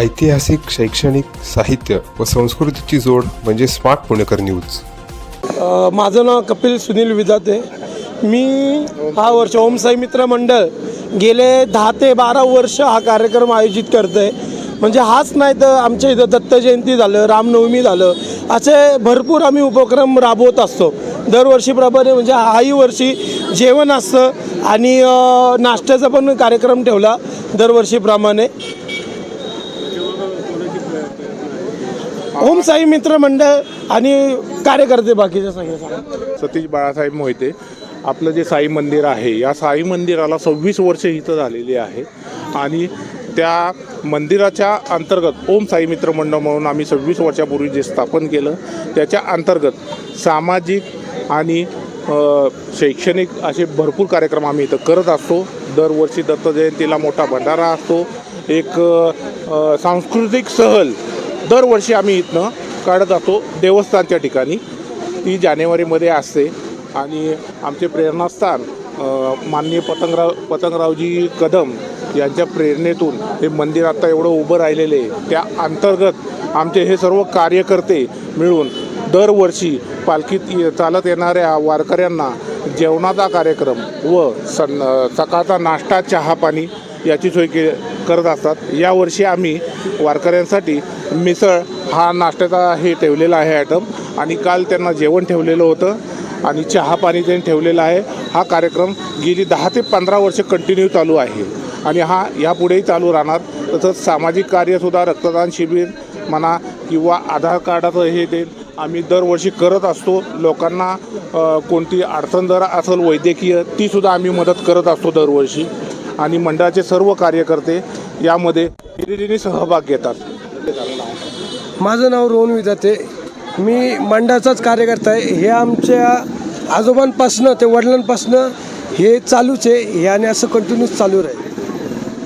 ऐतिहासिक शैक्षणिक साहित्य व संस्कृतीची जोड म्हणजे स्मार्ट पुणेकर न्यूज. माझं नाव कपिल सुनील विदाते मी हा वर्ष ओम साई मित्र मंडळ गेले दहा ते बारा वर्ष हा कार्यक्रम आयोजित करतो आहे म्हणजे हाच नाही तर आमच्या इथं दत्त जयंती झालं रामनवमी झालं. असे भरपूर आम्ही उपक्रम राबवत असतो. दरवर्षीप्रमाणे म्हणजे हाही वर्षी जेवण असतं आणि नाश्त्याचा पण कार्यक्रम ठेवला दरवर्षीप्रमाणे. ओम साई मित्र मंडळ आणि कार्यकर्ते बाकीचे सगळे सतीश बाळासाहेब मोहिते आपलं जे साई मंदिर आहे या साई मंदिराला सव्वीस वर्ष इथं झालेली आहे. आणि त्या मंदिराच्या अंतर्गत ओम साई मित्र मंडळ म्हणून आम्ही सव्वीस वर्षापूर्वी जे स्थापन केलं त्याच्या अंतर्गत सामाजिक आणि शैक्षणिक असे भरपूर कार्यक्रम आम्ही इथं करत असतो. दरवर्षी दत्त जयंतीला मोठा भंडारा असतो. एक सांस्कृतिक सहल दरवर्षी आम्ही इथनं काढत जातो देवस्थानच्या ठिकाणी. ती जानेवारीमध्ये असते आणि आमचे प्रेरणास्थान माननीय पतंगराव पतंगरावजी कदम यांच्या प्रेरणेतून हे मंदिर आता एवढं उभं राहिलेलं आहे. त्या अंतर्गत आमचे हे सर्व कार्यकर्ते मिळून दरवर्षी पालखीत चालत येणाऱ्या वारकऱ्यांना जेवणाचा कार्यक्रम व सं सकाळचा नाश्ता चहा पाणी याची सोय के करत असतात. यावर्षी आम्ही वारकऱ्यांसाठी मिसळ हा नाश्त्याचा हे ठेवलेला आहे आयटम आणि काल त्यांना जेवण ठेवलेलं होतं. आणि चहा पाणी त्यांनी ठेवलेलं आहे. हा कार्यक्रम गेली दहा ते पंधरा वर्ष कंटिन्यू चालू आहे. आणि हा यापुढेही चालू राहणार. तसंच सामाजिक कार्यसुद्धा रक्तदान शिबिर म्हणा किंवा आधार कार्डाचं हे ते आम्ही दरवर्षी करत असतो. लोकांना कोणती अडचण जर असेल वैद्यकीय तीसुद्धा आम्ही मदत करत असतो दरवर्षी. आणि मंडळाचे सर्व कार्यकर्ते यामध्ये हिरिरीने सहभाग घेतात. माझं नाव रोहन विदाते. मी मंडळाचाच कार्यकर्ता आहे. हे आमच्या आजोबांपासनं ते वडिलांपासनं हे चालूच आहे. हे आणि असं कंटिन्यूस चालू राहील.